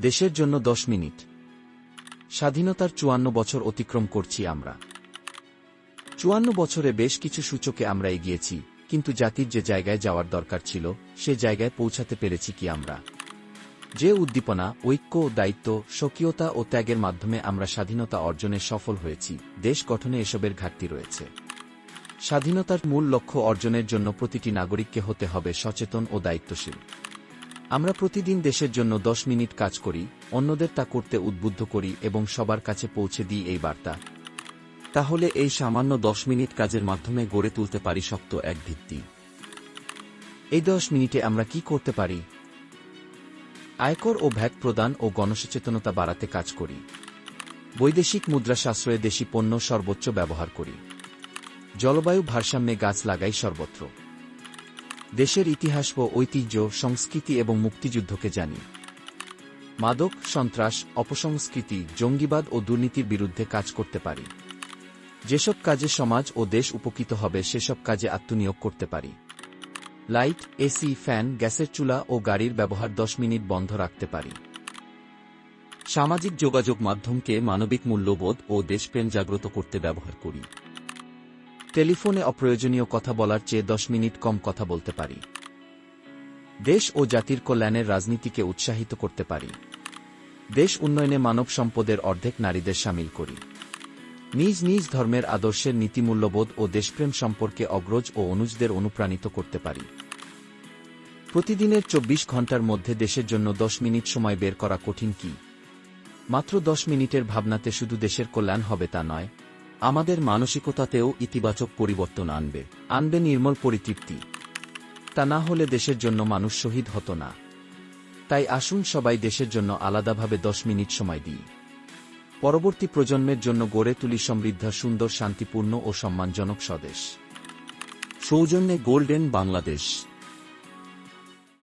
দেশের জন্য দশ মিনিট। স্বাধীনতার চুয়ান্ন বছর অতিক্রম করছি আমরা। চুয়ান্ন বছরে বেশ কিছু সূচকে আমরা এগিয়েছি, কিন্তু জাতির যে জায়গায় যাওয়ার দরকার ছিল, সে জায়গায় পৌঁছাতে পেরেছি কি আমরা? যে উদ্দীপনা, ঐক্য, দায়িত্ব, স্বকীয়তা ও ত্যাগের মাধ্যমে আমরা স্বাধীনতা অর্জনে সফল হয়েছি, দেশ গঠনে এসবের ঘাটতি রয়েছে। স্বাধীনতার মূল লক্ষ্য অর্জনের জন্য প্রতিটি নাগরিককে হতে হবে সচেতন ও দায়িত্বশীল। আমরা প্রতিদিন দেশের জন্য দশ মিনিট কাজ করি, অন্যদের তা করতে উদ্বুদ্ধ করি এবং সবার কাছে পৌঁছে দিই এই বার্তা। তাহলে এই সামান্য দশ মিনিট কাজের মাধ্যমে গড়ে তুলতে পারি শক্ত এক ভিত্তি। এই দশ মিনিটে আমরা কি করতে পারি? আয়কর ও ভ্যাট প্রদান ও গণসচেতনতা বাড়াতে কাজ করি। বৈদেশিক মুদ্রা সাশ্রয়ে দেশি পণ্য সর্বোচ্চ ব্যবহার করি। জলবায়ু ভারসাম্যে গাছ লাগাই সর্বত্র। দেশের ইতিহাস ও ঐতিহ্য, সংস্কৃতি এবং মুক্তিযুদ্ধকে জানি। মাদক, সন্ত্রাস, অপসংস্কৃতি, জঙ্গিবাদ ও দুর্নীতির বিরুদ্ধে কাজ করতে পারি। যেসব কাজে সমাজ ও দেশ উপকৃত হবে, সেসব কাজে আত্মনিয়োগ করতে পারি। লাইট, এসি, ফ্যান, গ্যাসের চুলা ও গাড়ির ব্যবহার দশ মিনিট বন্ধ রাখতে পারি। সামাজিক যোগাযোগ মাধ্যমকে মানবিক মূল্যবোধ ও দেশপ্রেম জাগ্রত করতে ব্যবহার করি। টেলিফোনে অপ্রয়োজনীয় কথা বলার চেয়ে দশ মিনিট কম কথা বলতে পারি। দেশ ও জাতির কল্যাণের রাজনীতিকে উৎসাহিত করতে পারি। দেশ উন্নয়নে মানব সম্পদের অর্ধেক নারীদের সামিল করি। নিজ নিজ ধর্মের আদর্শের নীতিমূল্যবোধ ও দেশপ্রেম সম্পর্কে অগ্রজ ও অনুজদের অনুপ্রাণিত করতে পারি। প্রতিদিনের চব্বিশ ঘণ্টার মধ্যে দেশের জন্য দশ মিনিট সময় বের করা কঠিন কি? মাত্র দশ মিনিটের ভাবনাতে শুধু দেশের কল্যাণ হবে তা নয় আমাদের মানসিকতাতেও ইতিবাচক পরিবর্তন আনবে। আনবে নির্মল পরিতৃপ্তি। তা না হলে দেশের জন্য মানুষ শহীদ হতো না। তাই আসুন সবাই দেশের জন্য আলাদাভাবে দশ মিনিট সময় দিই। পরবর্তী প্রজন্মের জন্য গড়ে তুলি সমৃদ্ধ, সুন্দর, শান্তিপূর্ণ ও সম্মানজনক স্বদেশ। সৌজন্যে গোল্ডেন বাংলাদেশ।